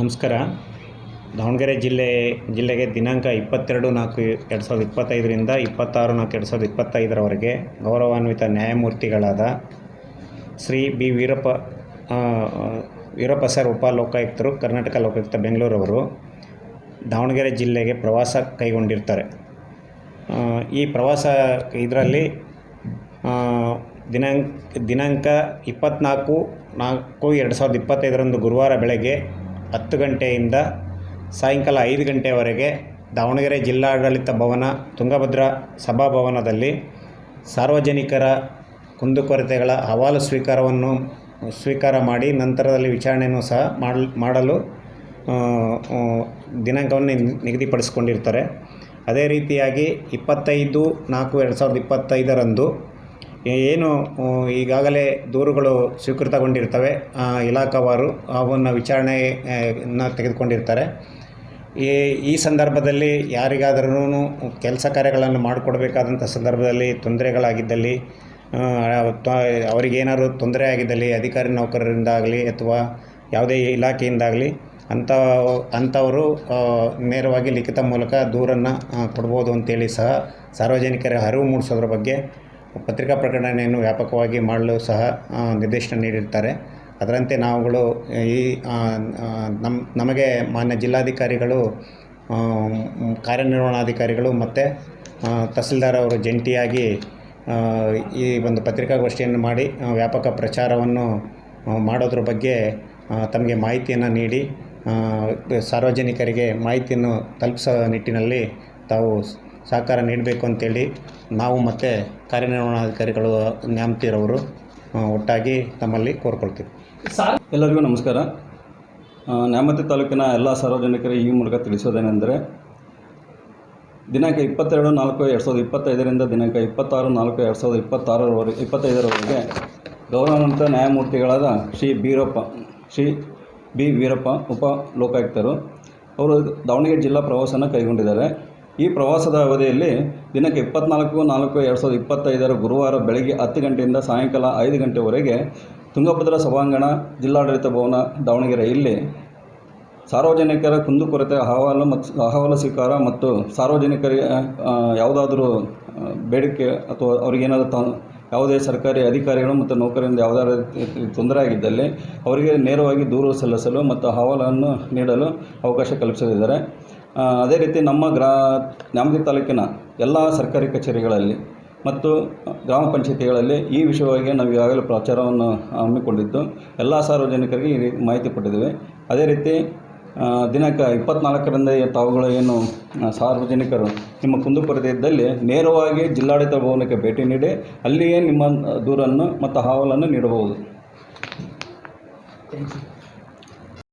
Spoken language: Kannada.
ನಮಸ್ಕಾರ. ದಾವಣಗೆರೆ ಜಿಲ್ಲೆ, ಜಿಲ್ಲೆಗೆ ದಿನಾಂಕ ಇಪ್ಪತ್ತೆರಡು ನಾಲ್ಕು ಎರಡು ಸಾವಿರದ ಇಪ್ಪತ್ತೈದರಿಂದ ಇಪ್ಪತ್ತಾರು ನಾಲ್ಕು ಎರಡು ಸಾವಿರದ ಇಪ್ಪತ್ತೈದರವರೆಗೆ ಗೌರವಾನ್ವಿತ ನ್ಯಾಯಮೂರ್ತಿಗಳಾದ ಶ್ರೀ ಬಿ ವೀರಪ್ಪ ವೀರಪ್ಪ ಸರ್ ಉಪ ಲೋಕಾಯುಕ್ತರು ಕರ್ನಾಟಕ ಲೋಕಾಯುಕ್ತ ಬೆಂಗಳೂರವರು ದಾವಣಗೆರೆ ಜಿಲ್ಲೆಗೆ ಪ್ರವಾಸ ಕೈಗೊಂಡಿರ್ತಾರೆ. ಈ ಪ್ರವಾಸ ಇದರಲ್ಲಿ ದಿನಾಂಕ ದಿನಾಂಕ ಇಪ್ಪತ್ತ್ನಾಲ್ಕು ನಾಲ್ಕು ಎರಡು ಸಾವಿರದ ಇಪ್ಪತ್ತೈದರಂದು ಗುರುವಾರ ಬೆಳಗ್ಗೆ ಹತ್ತು ಗಂಟೆಯಿಂದ ಸಾಯಂಕಾಲ ಐದು ಗಂಟೆಯವರೆಗೆ ದಾವಣಗೆರೆ ಜಿಲ್ಲಾಡಳಿತ ಭವನ, ತುಂಗಭದ್ರಾ ಸಭಾಭವನದಲ್ಲಿ ಸಾರ್ವಜನಿಕರ ಕುಂದುಕೊರತೆಗಳ ಅಹವಾಲು ಸ್ವೀಕಾರವನ್ನು ಸ್ವೀಕಾರ ಮಾಡಿ ನಂತರದಲ್ಲಿ ವಿಚಾರಣೆಯನ್ನು ಸಹ ಮಾಡಲ್ ದಿನಾಂಕವನ್ನು ನಿಗದಿಪಡಿಸಿಕೊಂಡಿರ್ತಾರೆ. ಅದೇ ರೀತಿಯಾಗಿ ಇಪ್ಪತ್ತೈದು ನಾಲ್ಕು ಎರಡು ಸಾವಿರದ ಇಪ್ಪತ್ತೈದರಂದು ಏನು ಈಗಾಗಲೇ ದೂರುಗಳು ಸ್ವೀಕೃತಗೊಂಡಿರ್ತವೆ ಇಲಾಖಾವಾರು ಅವನ್ನು ವಿಚಾರಣೆ ನ ತೆಗೆದುಕೊಂಡಿರ್ತಾರೆ. ಈ ಈ ಸಂದರ್ಭದಲ್ಲಿ ಯಾರಿಗಾದ್ರೂ ಕೆಲಸ ಕಾರ್ಯಗಳನ್ನು ಮಾಡಿಕೊಡ್ಬೇಕಾದಂಥ ಸಂದರ್ಭದಲ್ಲಿ ತೊಂದರೆಗಳಾಗಿದ್ದಲ್ಲಿ ಅವರಿಗೇನಾದ್ರು ತೊಂದರೆ ಆಗಿದ್ದಲ್ಲಿ ಅಧಿಕಾರಿ ನೌಕರರಿಂದಾಗಲಿ ಅಥವಾ ಯಾವುದೇ ಇಲಾಖೆಯಿಂದಾಗಲಿ ಅಂಥ, ಅಂಥವರು ನೇರವಾಗಿ ಲಿಖಿತ ಮೂಲಕ ದೂರನ್ನು ಕೊಡ್ಬೋದು ಅಂತೇಳಿ ಸಹ ಸಾರ್ವಜನಿಕರ ಅರಿವು ಮೂಡಿಸೋದ್ರ ಬಗ್ಗೆ ಪತ್ರಿಕಾ ಪ್ರಕಟಣೆಯನ್ನು ವ್ಯಾಪಕವಾಗಿ ಮಾಡಲು ಸಹ ನಿರ್ದೇಶನ ನೀಡಿರ್ತಾರೆ ಅದರಂತೆ ನಾವುಗಳು ಈ ನಮ್ಮ ನಮಗೆ ಮಾನ್ಯ ಜಿಲ್ಲಾಧಿಕಾರಿಗಳು ಕಾರ್ಯನಿರ್ವಹಣಾಧಿಕಾರಿಗಳು ಮತ್ತು ತಹಸೀಲ್ದಾರ್ ಅವರು ಜಂಟಿಯಾಗಿ ಈ ಒಂದು ಪತ್ರಿಕಾಗೋಷ್ಠಿಯನ್ನು ಮಾಡಿ ವ್ಯಾಪಕ ಪ್ರಚಾರವನ್ನು ಮಾಡೋದ್ರ ಬಗ್ಗೆ ತಮಗೆ ಮಾಹಿತಿಯನ್ನು ನೀಡಿ ಸಾರ್ವಜನಿಕರಿಗೆ ಮಾಹಿತಿಯನ್ನು ತಲುಪಿಸೋ ನಿಟ್ಟಿನಲ್ಲಿ ತಾವು ಸಹಕಾರ ನೀಡಬೇಕು ಅಂತೇಳಿ ನಾವು ಮತ್ತು ಕಾರ್ಯನಿರ್ವಹಣಾಧಿಕಾರಿಗಳು ನ್ಯಾಮತಿರವರು ಒಟ್ಟಾಗಿ ತಮ್ಮಲ್ಲಿ ಕೋರ್ಕೊಳ್ತೀವಿ. ಎಲ್ಲರಿಗೂ ನಮಸ್ಕಾರ. ನ್ಯಾಮತಿ ತಾಲೂಕಿನ ಎಲ್ಲ ಸಾರ್ವಜನಿಕರಿಗೆ ಈ ಮೂಲಕ ತಿಳಿಸೋದೇನೆಂದರೆ ದಿನಾಂಕ ಇಪ್ಪತ್ತೆರಡು ನಾಲ್ಕು ಎರಡು ಸಾವಿರದ ಇಪ್ಪತ್ತೈದರಿಂದ ದಿನಾಂಕ ಇಪ್ಪತ್ತಾರು ನಾಲ್ಕು ಎರಡು ಸಾವಿರದ ಇಪ್ಪತ್ತಾರರವರೆಗೆ ಇಪ್ಪತ್ತೈದರವರೆಗೆ ಗೌರವಾನ್ವಿತ ನ್ಯಾಯಮೂರ್ತಿಗಳಾದ ಶ್ರೀ ಬೀರಪ್ಪ ಶ್ರೀ ಬಿ ವೀರಪ್ಪ ಉಪ ಲೋಕಾಯುಕ್ತರು ಅವರು ದಾವಣಗೆರೆ ಜಿಲ್ಲಾ ಪ್ರವಾಸನ ಕೈಗೊಂಡಿದ್ದಾರೆ. ಈ ಪ್ರವಾಸದ ಅವಧಿಯಲ್ಲಿ ದಿನಕ್ಕೆ ಇಪ್ಪತ್ನಾಲ್ಕು, ನಾಲ್ಕು, ಎರಡು ಸಾವಿರದ ಇಪ್ಪತ್ತೈದರ ಗುರುವಾರ ಬೆಳಗ್ಗೆ ಹತ್ತು ಗಂಟೆಯಿಂದ ಸಾಯಂಕಾಲ ಐದು ಗಂಟೆವರೆಗೆ ತುಂಗಭದ್ರಾ ಸಭಾಂಗಣ, ಜಿಲ್ಲಾಡಳಿತ ಭವನ, ದಾವಣಗೆರೆ. ಇಲ್ಲಿ ಸಾರ್ವಜನಿಕರ ಕುಂದುಕೊರತೆ, ಅಹವಾಲು ಮತ್ತು ಅಹವಾಲು ಸ್ವೀಕಾರ ಮತ್ತು ಸಾರ್ವಜನಿಕರಿಗೆ ಯಾವುದಾದರೂ ಬೇಡಿಕೆ ಅಥವಾ ಅವ್ರಿಗೇನಾದರೂ ತ, ಯಾವುದೇ ಸರ್ಕಾರಿ ಅಧಿಕಾರಿಗಳು ಮತ್ತು ನೌಕರರಿಂದ ಯಾವುದಾದ್ರೂ ತೊಂದರೆ ಆಗಿದ್ದಲ್ಲಿ ಅವರಿಗೆ ನೇರವಾಗಿ ದೂರು ಸಲ್ಲಿಸಲು ಮತ್ತು ಅಹವಾಲನ್ನು ನೀಡಲು ಅವಕಾಶ ಕಲ್ಪಿಸಲಿದ್ದಾರೆ ಅದೇ ರೀತಿ ನಮ್ಮ ಗ್ರಾ ನ್ಯಾಮತಿ ತಾಲೂಕಿನ ಎಲ್ಲ ಸರ್ಕಾರಿ ಕಚೇರಿಗಳಲ್ಲಿ ಮತ್ತು ಗ್ರಾಮ ಪಂಚಾಯಿತಿಗಳಲ್ಲಿ ಈ ವಿಷಯವಾಗಿ ನಾವು ಈಗಾಗಲೇ ಪ್ರಚಾರವನ್ನು ಹಮ್ಮಿಕೊಂಡಿದ್ದು, ಎಲ್ಲ ಸಾರ್ವಜನಿಕರಿಗೆ ಈ ಮಾಹಿತಿ ಕೊಟ್ಟಿದ್ದೇವೆ. ಅದೇ ರೀತಿ ದಿನಾಂಕ ಇಪ್ಪತ್ನಾಲ್ಕರಿಂದ ತಾವುಗಳು ಏನು ಸಾರ್ವಜನಿಕರು ನಿಮ್ಮ ಕುಂದುಕೊರತೆ ಇದ್ದಲ್ಲಿ ನೇರವಾಗಿ ಜಿಲ್ಲಾಡಳಿತ ಭವನಕ್ಕೆ ಭೇಟಿ ನೀಡಿ ಅಲ್ಲಿಯೇ ನಿಮ್ಮ ದೂರನ್ನು ಮತ್ತು ಅಹವಾಲನ್ನು ನೀಡಬಹುದು.